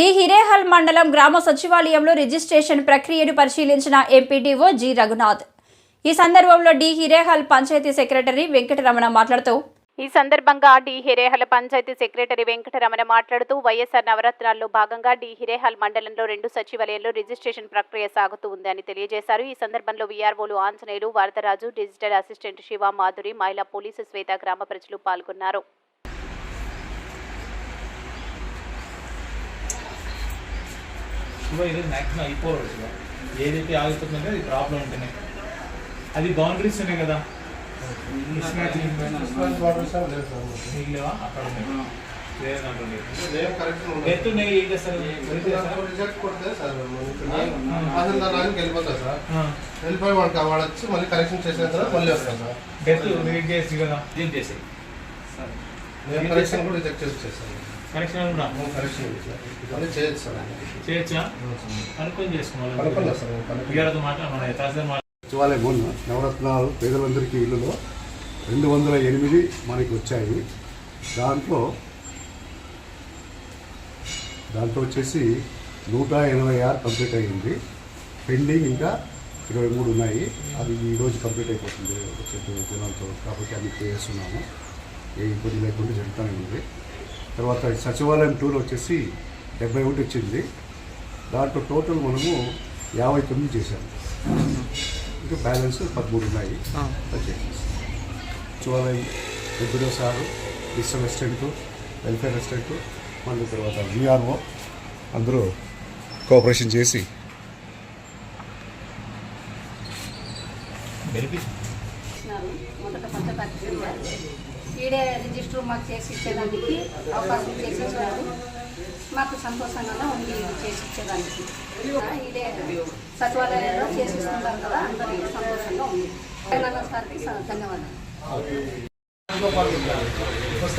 D Hirehal మండలం గ్రామ సచివాలయంలో రిజిస్ట్రేషన్ ప్రక్రియను పరిశీలించిన ఎంపీడీఓ జి రఘునాథ్. ఈ సందర్భంలో డి హిరేహల్ పంచాయతీ సెక్రటరీ వెంకటరమణ మాట్లాడుతూ ఈ సందర్భంగా డి హిరేహల్ పంచాయతీ సెక్రటరీ వెంకటరమణ మాట్లాడుతూ వైఎస్ఆర్ నవరత్నాల్లో భాగంగా డి హిరేహల్ మండలంలో రెండు సచివాలయాల్లో రిజిస్ట్రేషన్ ప్రక్రియ సాగుతూ ఉందని తెలియజేశారు. ఈ సందర్భంలో వీఆర్ఓలు ఆంజనేయులు వరదరాజు డిజిటల్ అసిస్టెంట్ శివ మాధురి మహిళా పోలీసు శ్వేత గ్రామ ప్రజలు పాల్గొన్నారు. శివ ఇది మ్యాక్సిమం అయిపోవాలి శివ. ఏదైతే ఆగుతుందంటే అది ప్రాబ్లం ఉంటేనే. అది బౌండరీస్ ఉన్నాయి. కదా మీకు లేవా అక్కడ ఏం ఏం వెళ్ళిపోయి వాడికి వాడు వచ్చి మళ్ళీ కరెక్షన్ చేసిన తర్వాత మళ్ళీ సార్. ఎత్తు రిజెక్ట్ చేసి కదా. రిజెక్ట్ చేసి నేను కరెక్షన్ కూడా రిజెక్ట్ చేసి చేస్తాను కూడా కరెక్షన్ మళ్ళీ చేయొచ్చు కనుక్కొని చేసుకోవాలి. సచివాలయం నవరత్నాలు పేదలందరికీ ఇల్లులో రెండు వందల ఎనిమిది మనకి వచ్చాయి. దాంట్లో దాంట్లో వచ్చేసి నూట ఎనభై ఆరు కంప్లీట్ అయ్యింది. పెండింగ్ ఇంకా ఇరవై మూడు ఉన్నాయి. అది ఈరోజు కంప్లీట్ అయిపోతుంది. వచ్చే దినాలతో కాబట్టి అన్ని చేస్తున్నాము. ఏ ఇబ్బంది లేకుండా జరుగుతూనే ఉంది. తర్వాత సచివాలయం టూర్ వచ్చేసి డెబ్బై ఒకటి వచ్చింది. దాంట్లో టోటల్ మనము యాభై తొమ్మిది చేశాము. ఇంకా బ్యాలెన్స్ పదమూడు ఉన్నాయి. సచివాలయం MPDO sir digital assistant welfare assistant మళ్ళీ తర్వాత విఆర్ఓ అందరూ కోఆపరేషన్ చేసి మొదట ఈడే రిజిస్టర్ మాకు చేసి ఇచ్చేదానికి అవకాశం చేసి మాకు సంతోషంగా ఉంది ఇది చేసి ఇచ్చేదానికి. ఇదే సచివాలయంలో చేసి ఇస్తున్నారు కదా అందరికీ సంతోషంగా ఉంది. తెలంగాణ సార్కి ధన్యవాదాలు.